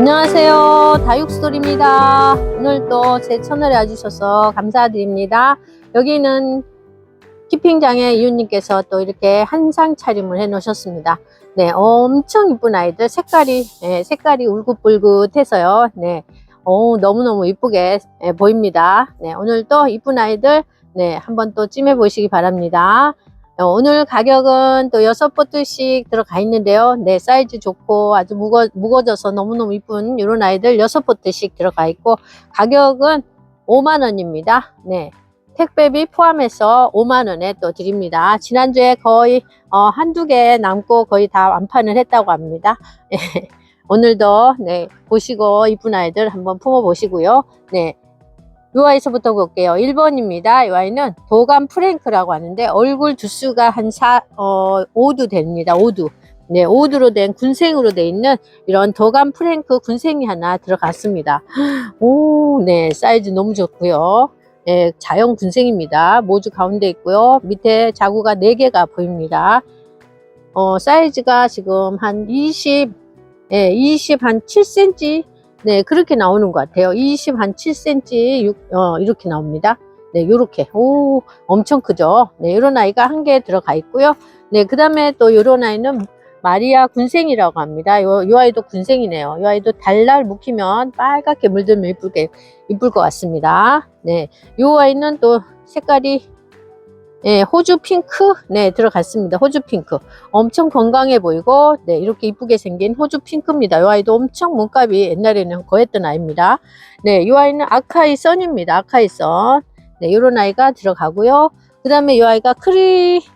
안녕하세요. 다육스토리입니다. 오늘 또제 채널에 와주셔서 감사드립니다. 여기는 키핑장의 이웃님께서 또 이렇게 한상 차림을 해 놓으셨습니다. 네, 엄청 이쁜 아이들. 색깔이, 네, 색깔이 울긋불긋해서요. 네, 오, 너무너무 이쁘게 예, 보입니다. 네, 오늘 또 이쁜 아이들, 네, 한번 또 찜해 보시기 바랍니다. 어, 오늘 가격은 또 여섯 보트씩 들어가 있는데요. 네, 사이즈 좋고 아주 무거, 무거워져서 너무너무 이쁜 이런 아이들 여섯 보트씩 들어가 있고 가격은 5만원입니다. 네. 택배비 포함해서 5만원에 또 드립니다. 지난주에 거의 어, 한두 개 남고 거의 다 완판을 했다고 합니다. 예, 오늘도 네, 보시고 이쁜 아이들 한번 품어 보시고요. 네. 요 아이서부터 볼게요. 1번입니다. 이 아이는 도감 프랭크라고 하는데 얼굴 두수가 한 4, 어, 5두 됩니다. 5두. 네, 5두로 된 군생으로 돼 있는 이런 도감 프랭크 군생이 하나 들어갔습니다. 오, 네, 사이즈 너무 좋고요. 네, 자연 군생입니다. 모주 가운데 있고요. 밑에 자구가 4개가 보입니다. 어, 사이즈가 지금 한 20, 예, 20, 한 7cm 네, 그렇게 나오는 것 같아요. 20, 한 7cm, 6, 어, 이렇게 나옵니다. 네, 요렇게. 오, 엄청 크죠? 네, 요런 아이가 한 개 들어가 있고요. 네, 그 다음에 또 요런 아이는 마리아 군생이라고 합니다. 요, 요 아이도 군생이네요. 요 아이도 달달 묵히면 빨갛게 물들면 이쁘게, 이쁠 것 같습니다. 네, 요 아이는 또 색깔이 네, 호주 핑크, 네, 들어갔습니다. 호주 핑크. 엄청 건강해 보이고, 네, 이렇게 이쁘게 생긴 호주 핑크입니다. 이 아이도 엄청 몸값이 옛날에는 거했던 아이입니다. 네, 이 아이는 아카이 선입니다. 아카이 선. 네, 요런 아이가 들어가고요. 그 다음에 이 아이가 크리스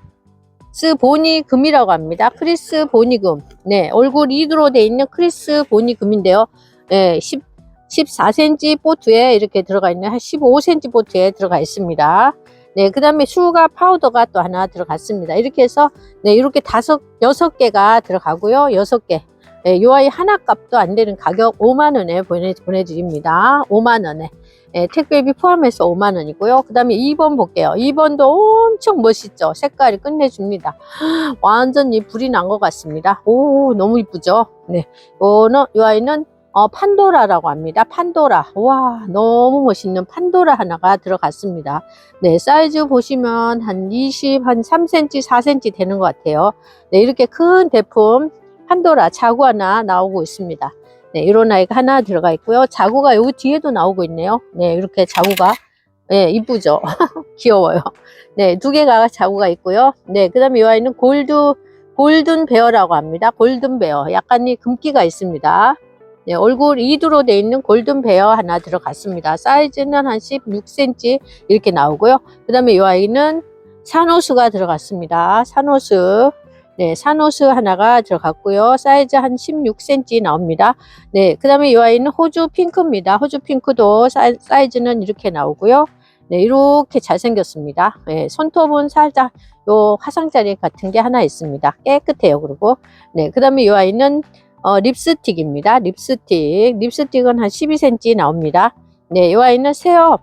보니금이라고 합니다. 크리스 보니금. 네, 얼굴 2두로 돼 있는 크리스 보니금인데요. 네, 10, 14cm 보트에 이렇게 들어가 있는 한 15cm 보트에 들어가 있습니다. 네, 그 다음에 슈가 파우더가 또 하나 들어갔습니다. 이렇게 해서, 네, 이렇게 다섯, 여섯 개가 들어가고요. 여섯 개. 네, 요 아이 하나 값도 안 되는 가격 5만원에 보내, 보내드립니다. 5만원에. 네, 택배비 포함해서 5만원이고요. 그 다음에 2번 볼게요. 2번도 엄청 멋있죠? 색깔이 끝내줍니다. 완전히 불이 난 것 같습니다. 오, 너무 이쁘죠? 네. 요는, 요 아이는 어, 판도라라고 합니다. 판도라. 와, 너무 멋있는 판도라 하나가 들어갔습니다. 네, 사이즈 보시면 한 20, 한 3cm, 4cm 되는 것 같아요. 네, 이렇게 큰 대품 판도라 자구 하나 나오고 있습니다. 네, 이런 아이가 하나 들어가 있고요. 자구가 여기 뒤에도 나오고 있네요. 네, 이렇게 자구가 네, 이쁘죠? 귀여워요. 네, 두 개가 자구가 있고요. 네, 그 다음에 이 아이는 골드, 골든 베어라고 합니다. 골든 베어. 약간의 금기가 있습니다. 네, 얼굴 2두로 되어 있는 골든 베어 하나 들어갔습니다. 사이즈는 한 16cm 이렇게 나오고요. 그 다음에 이 아이는 산호수가 들어갔습니다. 산호수. 네, 산호수 하나가 들어갔고요. 사이즈 한 16cm 나옵니다. 네, 그 다음에 이 아이는 호주 핑크입니다. 호주 핑크도 사이, 사이즈는 이렇게 나오고요. 네, 이렇게 잘생겼습니다. 네, 손톱은 살짝 요 화상자리 같은 게 하나 있습니다. 깨끗해요. 그리고 네, 그 다음에 이 아이는 어, 립스틱입니다. 립스틱. 립스틱은 한 12cm 나옵니다. 네, 이 아이는 새엄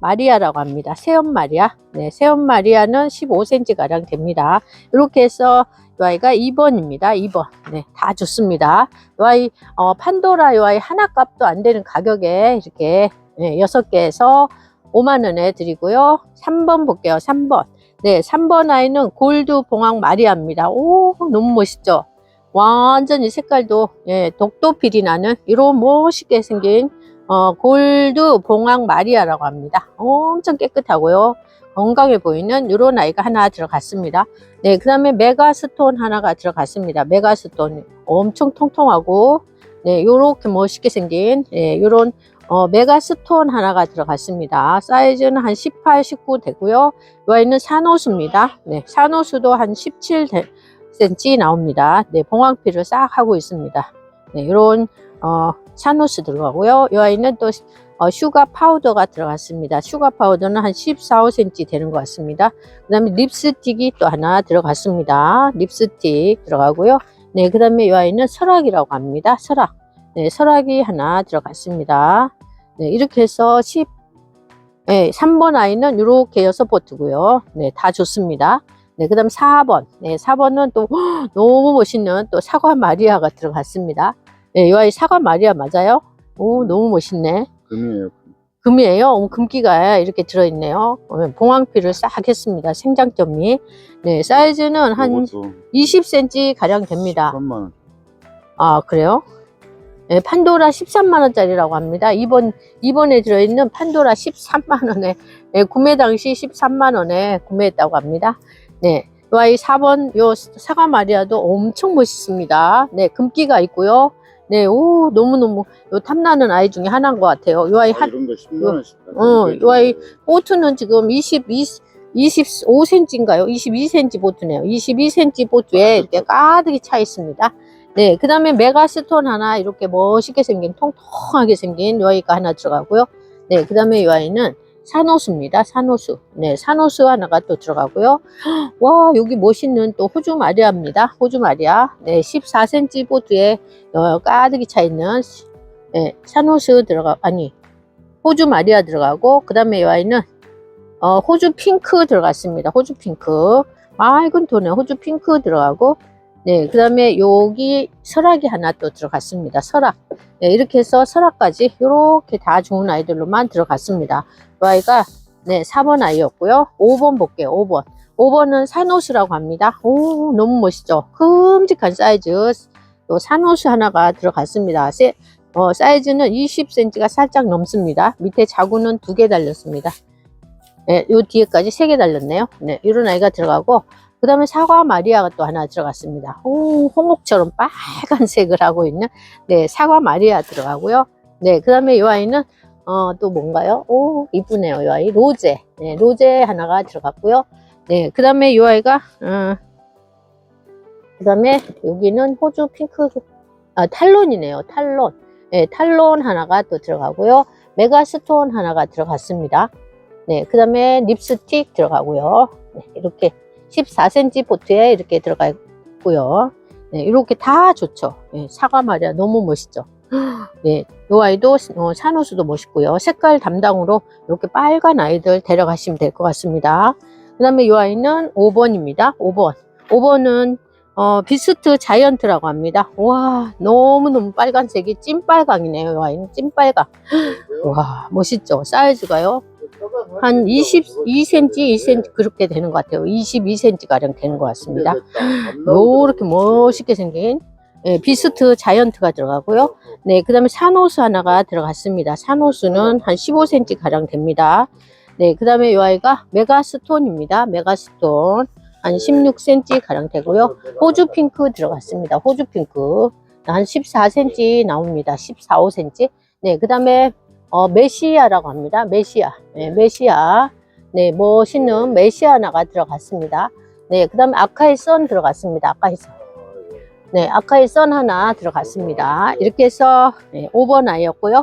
마리아라고 합니다. 새엄 마리아. 네, 새엄 마리아는 15cm 가량 됩니다. 이렇게 해서 이 아이가 2번입니다. 2번. 네, 다 좋습니다. 이 아이, 어, 판도라 이 아이 하나 값도 안 되는 가격에 이렇게 네, 6개에서 5만원에 드리고요. 3번 볼게요. 3번. 네, 3번 아이는 골드 봉황 마리아입니다. 오, 너무 멋있죠? 완전히 색깔도 예, 독도필이 나는 이런 멋있게 생긴 어, 골드 봉황 마리아라고 합니다. 엄청 깨끗하고요. 건강해 보이는 이런 아이가 하나 들어갔습니다. 네, 그 다음에 메가스톤 하나가 들어갔습니다. 메가스톤 엄청 통통하고 네, 요렇게 멋있게 생긴 예, 요런 어, 메가스톤 하나가 들어갔습니다. 사이즈는 한 18, 19 되고요. 이 아이는 산호수입니다. 네, 산호수도 한 17 되, cm 나옵니다. 네, 봉황피를 싹 하고 있습니다. 네, 이런 어, 샤노스 들어가고요. 이 아이는 또 어, 슈가 파우더가 들어갔습니다. 슈가 파우더는 한 14, 5cm 되는 것 같습니다. 그 다음에 립스틱이 또 하나 들어갔습니다. 립스틱 들어가고요. 네, 그 다음에 이 아이는 설악이라고 합니다. 설악. 네, 설악이 하나 들어갔습니다. 네, 이렇게 해서 10, 네, 3번 아이는 이렇게 6포트고요. 네, 다 좋습니다. 네, 그 다음 4번. 네, 4번은 또 너무 멋있는 또 사과 마리아가 들어갔습니다. 네, 이 아이 사과 마리아 맞아요? 오, 너무 멋있네. 금이에요. 금이에요. 어, 금기가 이렇게 들어있네요. 어, 봉황피를 싹 했습니다. 생장점이. 네, 사이즈는 한 이것도 20cm 가량 됩니다. 3만 원. 아, 그래요? 네, 판도라 13만원짜리라고 합니다. 이번, 이번에 들어있는 판도라 13만원에, 네, 구매 당시 13만원에 구매했다고 합니다. 네. 이 아이 4번, 요 사과 마리아도 엄청 멋있습니다. 네, 금기가 있고요. 네, 오, 너무너무, 요 탐나는 아이 중에 하나인 것 같아요. 이 아이 아, 한, 이런 거 10만 원씩. 어, 이 아이 보트는 지금 20, 20, 25cm인가요? 22cm 보트네요. 22cm 보트에 이렇게 가득히 차 있습니다. 네, 그 다음에 메가스톤 하나 이렇게 멋있게 생긴 통통하게 생긴 요 아이가 하나 들어가고요. 네, 그 다음에 이 아이는 산호수입니다. 산호수. 네, 산호수 하나가 또 들어가고요. 와, 여기 멋있는 또 호주 마리아입니다. 호주 마리아. 네, 14cm 보트에 어, 가득히 차 있는 네, 산호수 들어가, 아니, 호주 마리아 들어가고, 그 다음에 이 아이는 어, 호주 핑크 들어갔습니다. 호주 핑크. 맑은 톤에 호주 핑크 들어가고, 네, 그 다음에 여기 설악이 하나 또 들어갔습니다. 설악. 네, 이렇게 해서 설악까지 이렇게 다 좋은 아이들로만 들어갔습니다. 이 아이가 네, 4번 아이였고요. 5번 볼게요. 5번. 5번은 산호수라고 합니다. 오, 너무 멋있죠? 큼직한 사이즈. 또 산호수 하나가 들어갔습니다. 세, 어, 사이즈는 20cm가 살짝 넘습니다. 밑에 자구는 두 개 달렸습니다. 네, 요 뒤에까지 세 개 달렸네요. 네, 이런 아이가 들어가고, 그 다음에 사과 마리아가 또 하나 들어갔습니다. 오, 홍옥처럼 빨간색을 하고 있는, 네, 사과 마리아 들어가고요. 네, 그 다음에 이 아이는, 어, 또 뭔가요? 오, 이쁘네요, 이 아이. 로제. 네, 로제 하나가 들어갔고요. 네, 그 다음에 이 아이가, 어, 그 다음에 여기는 호주 핑크, 아, 탈론이네요, 탈론. 네, 탈론 하나가 또 들어가고요. 메가스톤 하나가 들어갔습니다. 네, 그 다음에 립스틱 들어가고요. 네, 이렇게 14cm 보트에 이렇게 들어가 있고요. 네, 이렇게 다 좋죠. 네, 사과 말이야 너무 멋있죠. 네, 이 아이도 어, 산호수도 멋있고요. 색깔 담당으로 이렇게 빨간 아이들 데려가시면 될 것 같습니다. 그 다음에 이 아이는 5번입니다. 5번. 5번은 어, 비스트 자이언트라고 합니다. 와, 너무너무 빨간색이 찐빨강이네요. 이 아이는 찐빨강. 와, 멋있죠? 사이즈가요. 한 22cm, 2cm 그렇게 되는 것 같아요. 22cm 가량 되는 것 같습니다. 요렇게 멋있게 생긴 예, 비스트 자이언트가 들어가고요. 네, 그 다음에 산호수 하나가 들어갔습니다. 산호수는 한 15cm 가량 됩니다. 네, 그 다음에 이 아이가 메가스톤입니다. 메가스톤. 한 16cm 가량 되고요. 호주 핑크 들어갔습니다. 호주 핑크. 한 14cm 나옵니다. 14, 5cm. 네, 그 다음에 어, 메시아라고 합니다. 메시아. 네, 메시아. 네, 멋있는 메시아 하나가 들어갔습니다. 네, 그 다음에 아카이 선 들어갔습니다. 아카이 선. 네, 아카이 선 하나 들어갔습니다. 이렇게 해서 네, 5번 아이였고요.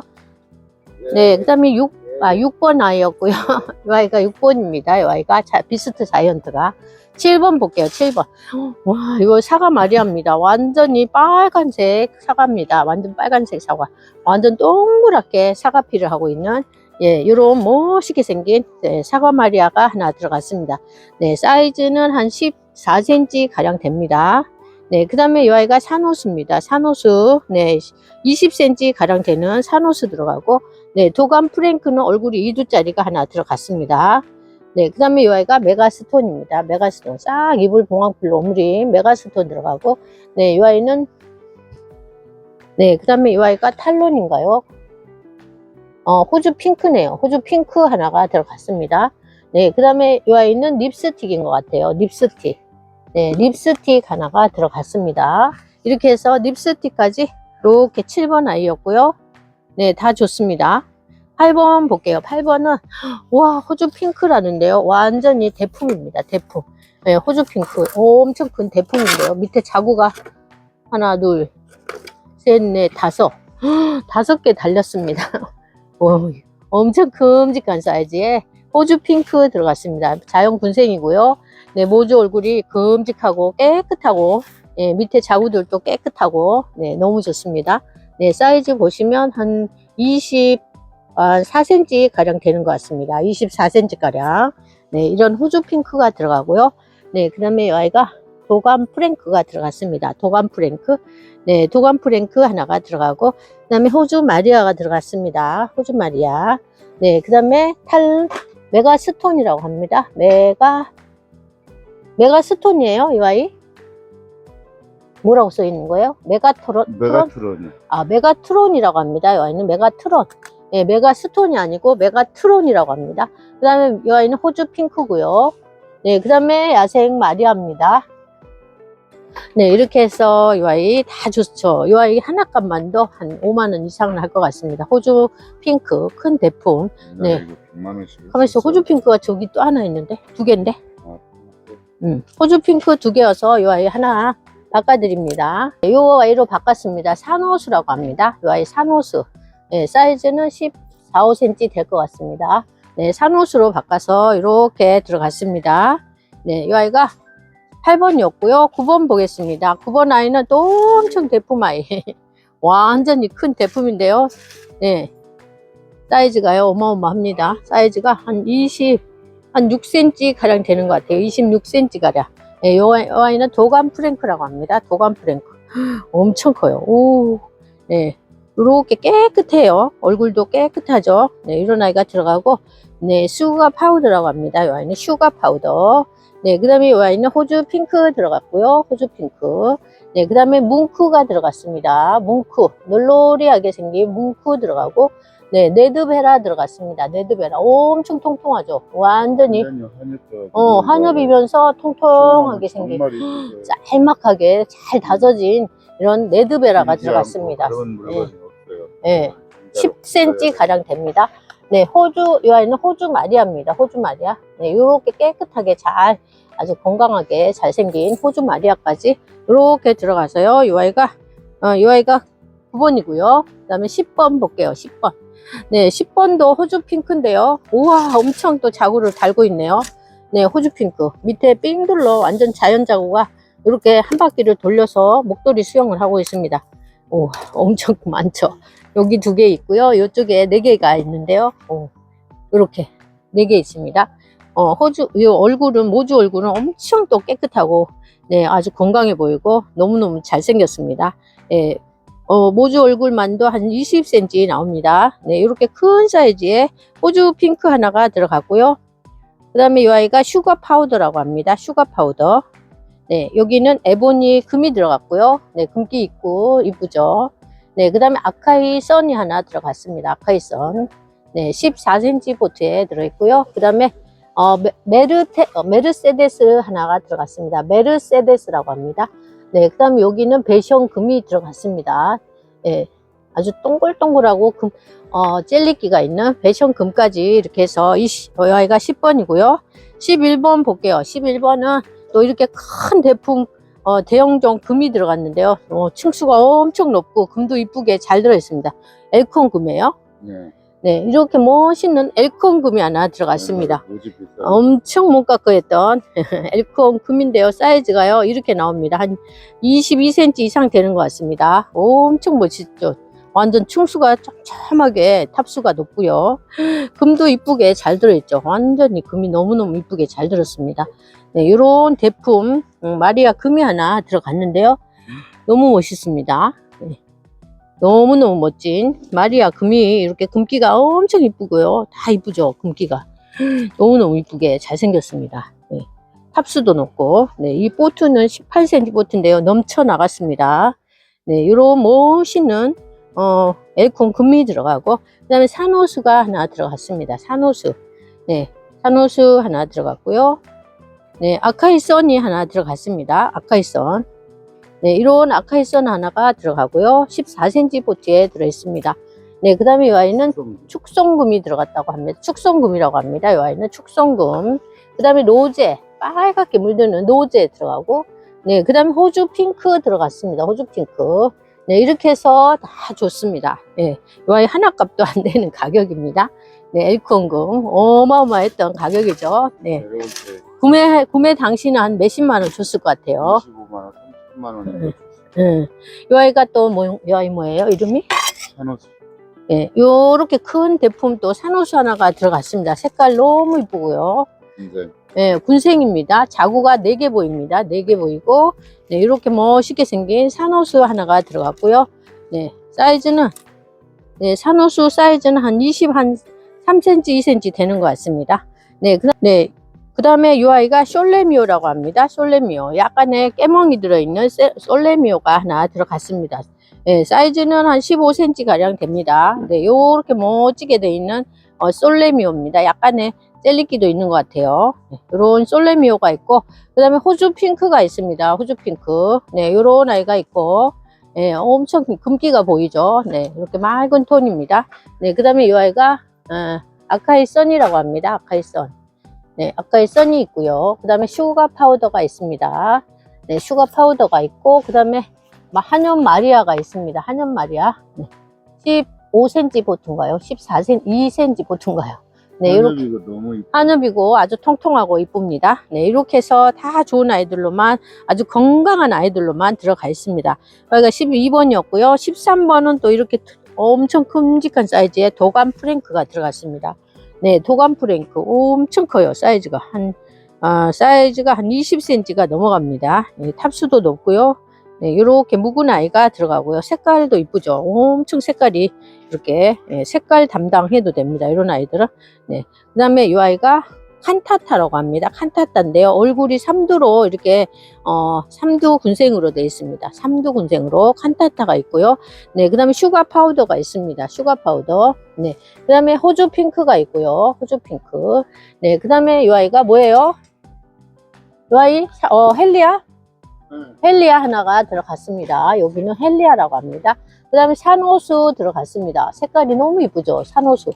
네, 그 다음에 6, 아, 6번 아이였고요. 이 아이가 6번입니다. 이 아이가 자, 비스트 자이언트가. 7번 볼게요. 7번. 와, 이거 사과 마리아입니다. 완전히 빨간색 사과입니다. 완전 빨간색 사과. 완전 동그랗게 사과피를 하고 있는 예, 요런 멋있게 생긴 네, 사과 마리아가 하나 들어갔습니다. 네, 사이즈는 한 14cm 가량 됩니다. 네, 그 다음에 이 아이가 산호수입니다. 산호수. 네, 20cm 가량 되는 산호수 들어가고, 네, 도감 프랭크는 얼굴이 2두짜리가 하나 들어갔습니다. 네, 그 다음에 이 아이가 메가스톤입니다. 메가스톤. 싹 이불 봉황풀로 오므린 메가스톤 들어가고, 네, 이 아이는, 네, 그 다음에 이 아이가 탈론인가요? 어, 호주 핑크네요. 호주 핑크 하나가 들어갔습니다. 네, 그 다음에 이 아이는 립스틱인 것 같아요. 립스틱. 네, 립스틱 하나가 들어갔습니다. 이렇게 해서 립스틱까지 이렇게 7번 아이였고요. 네, 다 좋습니다. 8번 볼게요. 8번은 와 호주 핑크라는데요. 완전히 대품입니다. 대품. 네, 호주 핑크 엄청 큰 대품인데요. 밑에 자구가 하나, 둘, 셋, 넷, 다섯. 다섯 개 달렸습니다. 오, 엄청 큼직한 사이즈에 호주 핑크 들어갔습니다. 자연 군생이고요. 네, 모주 얼굴이 큼직하고 깨끗하고 예, 밑에 자구들도 깨끗하고 네, 너무 좋습니다. 네, 사이즈 보시면 한 20, 아, 4cm 가량 되는 것 같습니다. 24cm 가량. 네, 이런 호주 핑크가 들어가고요. 네, 그 다음에 이 아이가 도감 프랭크가 들어갔습니다. 도감 프랭크. 네, 도감 프랭크 하나가 들어가고, 그 다음에 호주 마리아가 들어갔습니다. 호주 마리아. 네, 그 다음에 탈, 메가 스톤이라고 합니다. 메가, 메가 스톤이에요, 이 아이? 뭐라고 써 있는 거예요? 메가트론? 트론? 메가트론이. 아, 메가트론이라고 합니다. 이 아이는 메가트론. 예, 메가스톤이 아니고 메가트론이라고 합니다. 그 다음에 이 아이는 호주 핑크고요. 네, 그 다음에 야생 마리아입니다. 네, 이렇게 해서 이 아이 다 좋죠. 이 아이 하나 값만도 한 5만원 이상은 할것 같습니다. 호주 핑크, 큰 대품. 네. 이거 100만 원씩. 가만있어, 호주 핑크가 저기 또 하나 있는데? 두 개인데? 아, 음, 호주 핑크 두 개여서 이 아이 하나 바꿔드립니다. 이 아이로 바꿨습니다. 산호수라고 합니다. 이 아이 산호수. 네, 사이즈는 14, 5cm 될 것 같습니다. 네, 산호수로 바꿔서 이렇게 들어갔습니다. 네, 이 아이가 8번이었고요. 9번 보겠습니다. 9번 아이는 또 엄청 대품 아이. 완전히 큰 대품인데요. 네, 사이즈가요, 어마어마합니다. 사이즈가 한 20, 한 6cm 가량 되는 것 같아요. 26cm 가량. 네, 요, 아이- 요 도감 프랭크라고 합니다. 도감 프랭크. 엄청 커요. 오, 네. 이렇게 깨끗해요. 얼굴도 깨끗하죠. 네, 이런 아이가 들어가고, 네, 슈가 파우더라고 합니다. 이 아이는 슈가 파우더. 네, 그 다음에 이 아이는 호주 핑크 들어갔고요. 호주 핑크. 네, 그 다음에 뭉크가 들어갔습니다. 뭉크. 놀로리하게 생긴 뭉크 들어가고, 네, 네드베라 들어갔습니다. 네드베라. 엄청 통통하죠. 완전히, 한엽도. 어, 한엽이면서 통통하게 생긴, 짤막하게 잘 다져진 이런 네드베라가 들어갔습니다. 네. 진짜로 10cm 가량 됩니다. 네, 호주, 이 아이는 호주 마리아입니다. 호주 마리아. 네, 요렇게 깨끗하게 잘, 아주 건강하게 잘생긴 호주 마리아까지 요렇게 들어가서요. 이 아이가, 어, 이 아이가 9번이고요. 그 다음에 10번 볼게요. 10번. 네, 10번도 호주 핑크인데요. 우와, 엄청 또 자구를 달고 있네요. 네, 호주 핑크. 밑에 삥 둘러 완전 자연 자구가 이렇게 한 바퀴를 돌려서 목도리 수영을 하고 있습니다. 오, 엄청 많죠. 여기 두 개 있고요. 이쪽에 네 개가 있는데요. 오, 이렇게 네 개 있습니다. 어, 호주, 이 얼굴은, 모주 얼굴은 엄청 또 깨끗하고, 네, 아주 건강해 보이고, 너무너무 잘생겼습니다. 예, 어, 모주 얼굴만도 한 20cm 나옵니다. 네, 이렇게 큰 사이즈의 호주 핑크 하나가 들어갔고요. 그 다음에 이 아이가 슈가 파우더라고 합니다. 슈가 파우더. 네, 여기는 에보니 금이 들어갔고요. 네, 금기 있고, 이쁘죠. 네, 그 다음에 아카이 선이 하나 들어갔습니다. 아카이 선. 네, 14cm 보트에 들어있고요. 그 다음에, 어, 메, 메르테, 어, 메르세데스 하나가 들어갔습니다. 메르세데스라고 합니다. 네, 그 다음에 여기는 배션 금이 들어갔습니다. 네, 아주 동글동글하고 금, 어, 젤리기가 있는 배션 금까지 이렇게 해서 이, 시- 이 아이가 10번이고요. 11번 볼게요. 11번은 또 이렇게 큰 대풍 어, 대형종 금이 들어갔는데요. 어, 층수가 엄청 높고 금도 이쁘게 잘 들어있습니다. 엘콘 금이에요. 네. 네, 이렇게 멋있는 엘콘 금이 하나 들어갔습니다. 비싸. 엄청 몸깎거했던 엘콘 금인데요. 사이즈가요. 이렇게 나옵니다. 한 22cm 이상 되는 것 같습니다. 엄청 멋있죠. 완전 층수가 촘촘하게 탑수가 높고요. 금도 이쁘게 잘 들어있죠. 완전히 금이 너무너무 이쁘게 잘 들었습니다. 네, 이런 대품 음, 마리아 금이 하나 들어갔는데요. 너무 멋있습니다. 네. 너무너무 멋진 마리아 금이 이렇게 금기가 엄청 이쁘고요. 다 이쁘죠. 금기가. 너무너무 이쁘게 잘생겼습니다. 네. 탑수도 높고, 네. 이 보트는 18cm 보트인데요. 넘쳐 나갔습니다. 네. 이런 멋있는, 어, 엘콘 금이 들어가고, 그 다음에 산호수가 하나 들어갔습니다. 산호수. 네. 산호수 하나 들어갔고요. 네. 아카이 선이 하나 들어갔습니다. 아카이 선. 네. 이런 아카이 선 하나가 들어가고요. 14cm 보트에 들어있습니다. 네. 그 다음에 이좀 축성금이 들어갔다고 합니다. 축성금이라고 합니다. 이 아이는 축성금. 그 다음에 노제, 빨갛게 물드는 노제 들어가고, 네, 그 다음에 호주 핑크 들어갔습니다. 호주 핑크. 네, 이렇게 해서 다 좋습니다. 네, 이 아이 하나 값도 안 되는 가격입니다. 네, 엘콘금. 어마어마했던 가격이죠. 네, 때 구매, 구매 당시는 한 몇십만 원 줬을 것 같아요. 25만 원, 30만 원 네. 네. 이 아이가 또 뭐, 이 아이 뭐예요? 이름이? 산호수. 예, 요렇게 큰 대품 또 산호수 하나가 들어갔습니다. 색깔 너무 이쁘고요. 이제 예, 군생입니다. 자구가 4개 보입니다. 4개 보이고, 네, 이렇게 멋있게 생긴 산호수 하나가 들어갔고요. 네, 사이즈는, 네, 산호수 사이즈는 한 20, 한 3cm, 2cm 되는 것 같습니다. 네, 그, 네. 그 다음에 이 아이가 솔레미오라고 합니다. 솔레미오. 약간의 깨멍이 들어있는 세- 솔레미오가 하나 들어갔습니다. 네, 사이즈는 한 15cm 가량 됩니다. 네, 요렇게 멋지게 되어 있는 어, 솔레미오입니다. 약간의 젤리기도 있는 것 같아요. 네, 요런 솔레미오가 있고, 그 다음에 호주 핑크가 있습니다. 호주 핑크. 네, 요런 아이가 있고, 네, 엄청 금기가 보이죠. 네, 이렇게 맑은 톤입니다. 네, 그 다음에 이 아이가, 어, 아카이 선이라고 합니다. 아카이 선. 네, 아카이 선이 있고요. 그 다음에 슈가 파우더가 있습니다. 네, 슈가 파우더가 있고, 그 다음에 한연 마리아가 있습니다. 한연 마리아. 네, 15cm 보통가요? 14cm, 2cm 보통가요? 네, 이렇게. 한엽이고 아주 통통하고 이쁩니다. 네, 이렇게 해서 다 좋은 아이들로만 아주 건강한 아이들로만 들어가 있습니다. 여기가 12번이었고요. 13번은 또 이렇게 엄청 큼직한 사이즈의 도감 프랭크가 들어갔습니다. 네, 도감 프랭크 엄청 커요. 사이즈가 한 아, 사이즈가 한 20cm가 넘어갑니다. 네, 탑수도 높고요. 네, 이렇게 묵은 아이가 들어가고요. 색깔도 이쁘죠. 엄청 색깔이 이렇게 예, 색깔 담당해도 됩니다. 이런 아이들은. 네, 그 다음에 이 아이가 칸타타라고 합니다. 칸타타인데요. 얼굴이 삼두로 이렇게 어, 삼두 군생으로 되어 있습니다. 삼두 군생으로 칸타타가 있고요. 네, 그 다음에 슈가 파우더가 있습니다. 슈가 파우더. 네, 그 다음에 호주 핑크가 있고요. 호주 핑크. 네, 그 다음에 이 아이가 뭐예요? 이 아이 어, 헬리아? 응. 헬리아 하나가 들어갔습니다. 여기는 헬리아라고 합니다. 그 다음에 산호수 들어갔습니다. 색깔이 너무 이쁘죠? 산호수.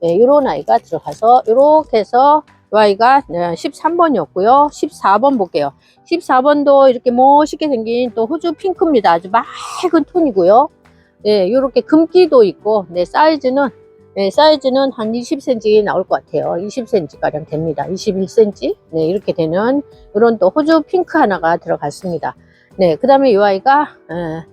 네, 이런 아이가 들어가서, 이렇게 해서, 이 아이가 13번이었고요. 14번 볼게요. 14번도 이렇게 멋있게 생긴 또 호주 핑크입니다. 아주 맑은 톤이고요. 네, 이렇게 금기도 있고, 네, 사이즈는, 네, 사이즈는 한 20cm 나올 것 같아요. 20cm 가량 됩니다. 21cm. 네, 이렇게 되는 이런 또 호주 핑크 하나가 들어갔습니다. 네, 그 다음에 이 아이가, 에,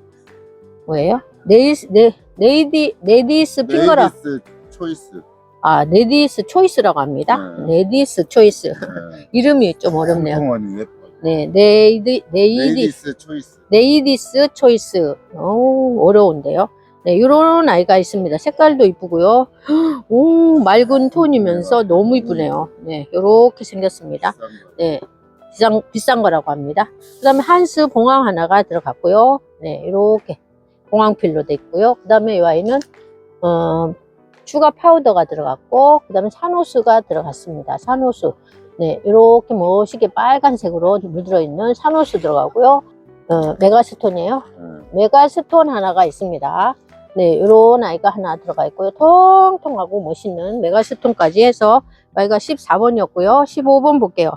뭐예요? 네이스, 네, 네이디, 네디스 핑거라. 레이디스 초이스. 아, 네디스 초이스라고 합니다. 네. 네디스 초이스. 네. 이름이 좀 어렵네요. 예뻐. 네, 네이디, 네이디, 레이디스 초이스. 네이디스 초이스. 오, 어려운데요. 네, 이런 아이가 있습니다. 색깔도 이쁘고요. 오, 맑은 톤이면서 너무 이쁘네요. 네, 이렇게 생겼습니다. 비싼 거. 네, 비싼, 비싼 거라고 합니다. 그 다음에 한스 봉황 하나가 들어갔고요. 네, 이렇게 봉황필로 돼 있고요. 그 다음에 이 아이는, 어, 추가 파우더가 들어갔고, 그 다음에 산호수가 들어갔습니다. 산호수. 네, 이렇게 멋있게 빨간색으로 물들어 있는 산호수 들어가고요. 어, 메가스톤이에요. 네. 메가스톤 하나가 있습니다. 네, 이런 아이가 하나 들어가 있고요. 통통하고 멋있는 메가스톤까지 해서 아이가 14번이었고요. 15번 볼게요.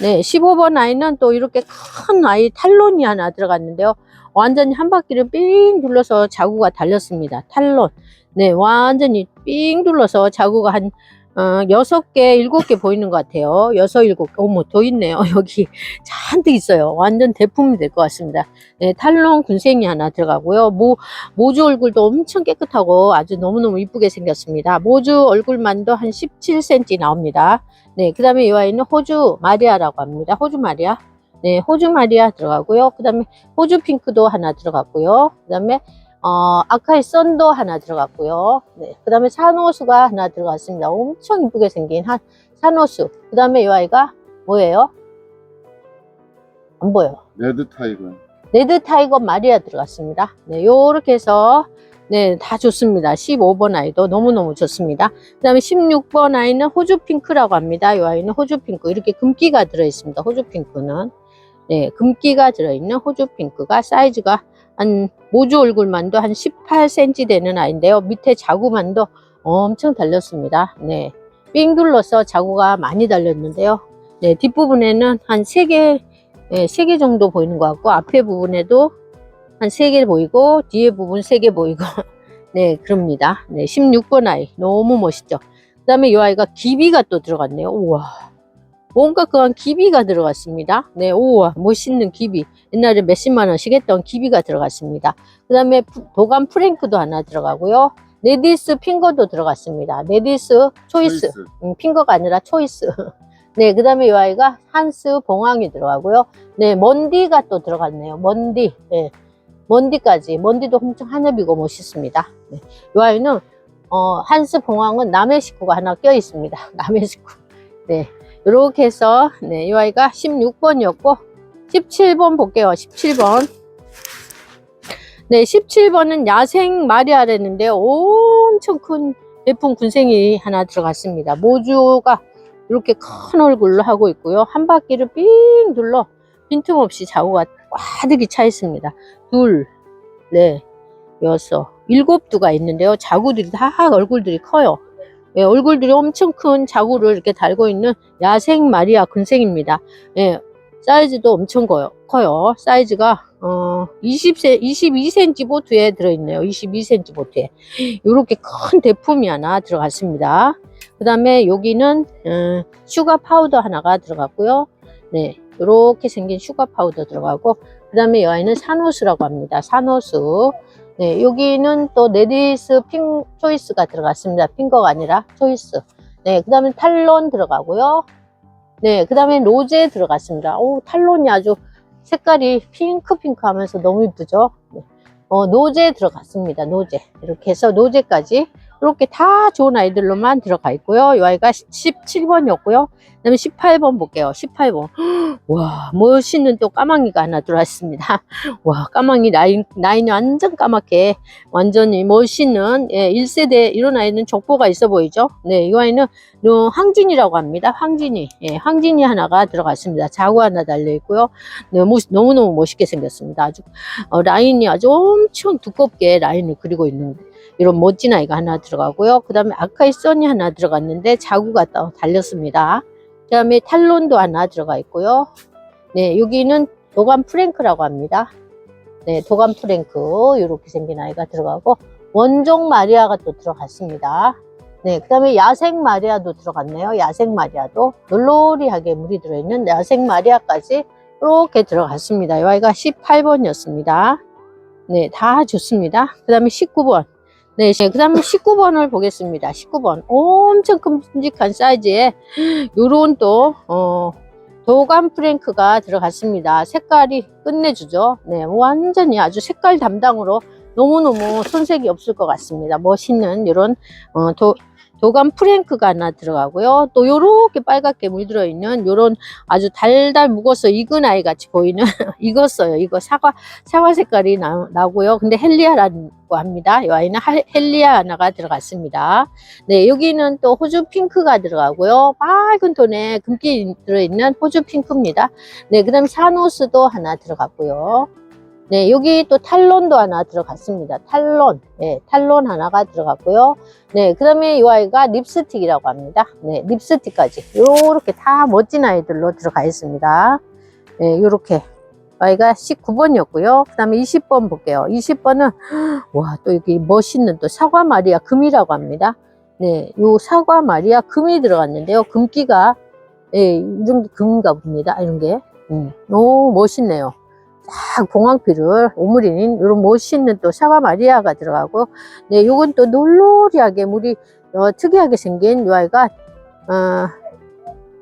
네, 15번 아이는 또 이렇게 큰 아이 탈론이 하나 들어갔는데요. 완전히 한 바퀴를 삥 둘러서 자구가 달렸습니다. 탈론. 네, 완전히 삥 둘러서 자구가 한 어, 여섯 개, 일곱 개 보이는 것 같아요. 여섯, 일곱 개. 어머, 더 있네요. 여기 잔뜩 있어요. 완전 대품이 될 것 같습니다. 네, 탈론 군생이 하나 들어가고요. 모, 모주 얼굴도 엄청 깨끗하고 아주 너무너무 이쁘게 생겼습니다. 모주 얼굴만도 한 17cm 나옵니다. 네, 그 다음에 이 아이는 호주 마리아라고 합니다. 호주 마리아. 네, 호주 마리아 들어가고요. 그 다음에 호주 핑크도 하나 들어갔고요. 그 다음에 어, 아카이 선도 하나 들어갔고요. 네, 그 다음에 산호수가 하나 들어갔습니다. 엄청 이쁘게 생긴 한 산호수. 그 다음에 이 아이가 뭐예요? 안 보여요. 레드 타이거. 레드 타이거 마리아 들어갔습니다. 네, 요렇게 해서 네, 다 좋습니다. 15번 아이도 너무너무 좋습니다. 그 다음에 16번 아이는 호주 핑크라고 합니다. 이 아이는 호주 핑크. 이렇게 금기가 들어있습니다. 호주 핑크는. 네, 금기가 들어있는 호주 핑크가 사이즈가 한, 모주 얼굴만도 한 18cm 되는 아이인데요. 밑에 자구만도 엄청 달렸습니다. 네. 삥 둘러서 자구가 많이 달렸는데요. 네, 뒷부분에는 한 3개, 네, 3개 정도 보이는 것 같고, 앞에 부분에도 한 3개 보이고, 뒤에 부분 3개 보이고, 네, 그럽니다. 네, 16번 아이. 너무 멋있죠? 그 다음에 이 아이가 기비가 또 들어갔네요. 우와. 뭔가 그한 기비가 들어갔습니다. 네, 우와. 멋있는 기비. 옛날에 몇십만 원씩 했던 기비가 들어갔습니다. 그 다음에 도감 프랭크도 하나 들어가고요. 네디스 핑거도 들어갔습니다. 네디스 초이스. 음, 핑거가 아니라 초이스. 네, 그 다음에 이 아이가 한스 봉황이 들어가고요. 네, 먼디가 또 들어갔네요. 먼디. 네, 먼디까지. 먼디도 엄청 한엽이고 멋있습니다. 네, 이 아이는, 어, 한스 봉황은 남의 식구가 하나 껴 있습니다. 남의 식구. 네, 이렇게 해서, 네, 이 아이가 16번이었고, 17번 볼게요. 17번. 네, 17번은 야생 마리아라는데 엄청 큰 예쁜 군생이 하나 들어갔습니다. 모주가 이렇게 큰 얼굴로 하고 있고요. 한 바퀴를 삥 둘러 빈틈없이 자구가 꽈득이 차 있습니다. 둘, 넷, 여섯, 일곱 두가 있는데요. 자구들이 다 얼굴들이 커요. 예, 얼굴들이 엄청 큰 자구를 이렇게 달고 있는 야생 마리아 군생입니다. 예, 사이즈도 엄청 커요. 커요. 사이즈가 어 20세 22cm 보트에 들어있네요. 22cm 보트에 이렇게 큰 대품이 하나 들어갔습니다. 그 다음에 여기는 어, 슈가 파우더 하나가 들어갔고요. 네, 이렇게 생긴 슈가 파우더 들어가고 그 다음에 여기는 산호수라고 합니다. 산호수. 네, 여기는 또 레디스 핑 초이스가 들어갔습니다. 핑거가 아니라 초이스. 네, 그 다음에 탈론 들어가고요. 네, 그 다음에 로제 들어갔습니다. 오, 탈론이 아주 색깔이 핑크핑크 하면서 너무 이쁘죠? 네. 어, 노제 들어갔습니다. 노제. 이렇게 해서 노제까지 이렇게 다 좋은 아이들로만 들어가 있고요. 이 아이가 17번이었고요. 그 다음에 18번 볼게요. 18번. 와, 멋있는 또 까망이가 하나 들어왔습니다. 와, 까망이 라인, 라인이 완전 까맣게 완전히 멋있는 예, 1세대 이런 아이는 족보가 있어 보이죠? 네, 이 아이는 요 황진이라고 합니다. 황진이. 예, 황진이 하나가 들어갔습니다. 자구 하나 달려 있고요. 네, 멋- 너무너무 멋있게 생겼습니다. 아주 어, 라인이 아주 엄청 두껍게 라인을 그리고 있는 이런 멋진 아이가 하나 들어가고요. 그 다음에 아카이 선이 하나 들어갔는데 자구가 또 달렸습니다. 그 다음에 탈론도 하나 들어가 있고요. 네, 여기는 도감 프랭크라고 합니다. 네, 도감 프랭크 이렇게 생긴 아이가 들어가고 원종 마리아가 또 들어갔습니다. 네, 그 다음에 야생 마리아도 들어갔네요. 야생 마리아도 놀로리하게 물이 들어있는 야생 마리아까지 이렇게 들어갔습니다. 이 아이가 18번이었습니다. 네, 다 좋습니다. 그 다음에 19번. 네, 그 다음에 19번을 보겠습니다. 19번. 엄청 큼직한 사이즈에 요런 또, 어, 도감 프랭크가 들어갔습니다. 색깔이 끝내주죠. 네, 완전히 아주 색깔 담당으로 너무너무 손색이 없을 것 같습니다. 멋있는 이런, 어, 도, 도감 프랭크가 하나 들어가고요. 또 요렇게 빨갛게 물들어 있는 요런 아주 달달 묵어서 익은 아이 같이 보이는 익었어요. 이거 사과 사과 색깔이 나, 나고요. 근데 헬리아라고 합니다. 이 아이는 할- 헬리아 하나가 들어갔습니다. 네, 여기는 또 호주 핑크가 들어가고요. 빨간 톤에 금기 들어 있는 호주 핑크입니다. 네, 그 다음에 사노스도 하나 들어갔고요. 네, 여기 또 탈론도 하나 들어갔습니다. 탈론. 네, 탈론 하나가 들어갔고요. 네, 그 다음에 이 아이가 립스틱이라고 합니다. 네, 립스틱까지. 요렇게 다 멋진 아이들로 들어가 있습니다. 네, 요렇게. 아이가 19번이었고요. 그 다음에 20번 볼게요. 20번은, 와, 또 여기 멋있는 또 사과 마리아 금이라고 합니다. 네, 요 사과 마리아 금이 들어갔는데요. 금기가, 예, 이런 게 금인가 봅니다. 이런 게. 음, 오, 멋있네요. 딱 봉황피를 오므리는 이런 멋있는 또 사과 마리아가 들어가고, 네, 요건 또 놀놀이하게 물이 어, 특이하게 생긴 요 아이가, 어,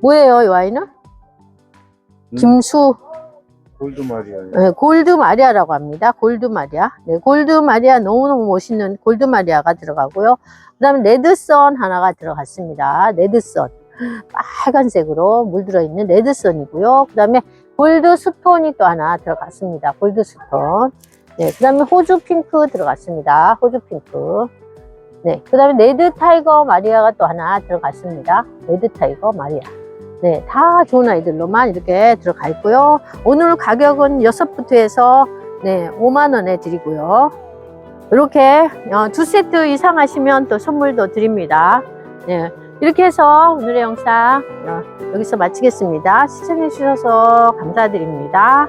뭐예요, 요 아이는? 음. 김수, 골드 마리아예요. 네, 골드 마리아라고 합니다. 골드 마리아. 네, 골드 마리아 너무너무 멋있는 골드 마리아가 들어가고요. 그 다음에 레드선 하나가 들어갔습니다. 레드선. 빨간색으로 물들어 있는 레드선이고요. 그 다음에 골드 스톤이 또 하나 들어갔습니다. 골드 스톤. 네, 그 다음에 호주 핑크 들어갔습니다. 호주 핑크. 네, 그 다음에 레드 타이거 마리아가 또 하나 들어갔습니다. 레드 타이거 마리아. 네, 다 좋은 아이들로만 이렇게 들어가 있고요. 오늘 가격은 6부트에서 네, 5만원에 드리고요. 이렇게 어, 두 세트 이상 하시면 또 선물도 드립니다. 네, 이렇게 해서 오늘의 영상 어, 여기서 마치겠습니다. 시청해 주셔서 감사드립니다.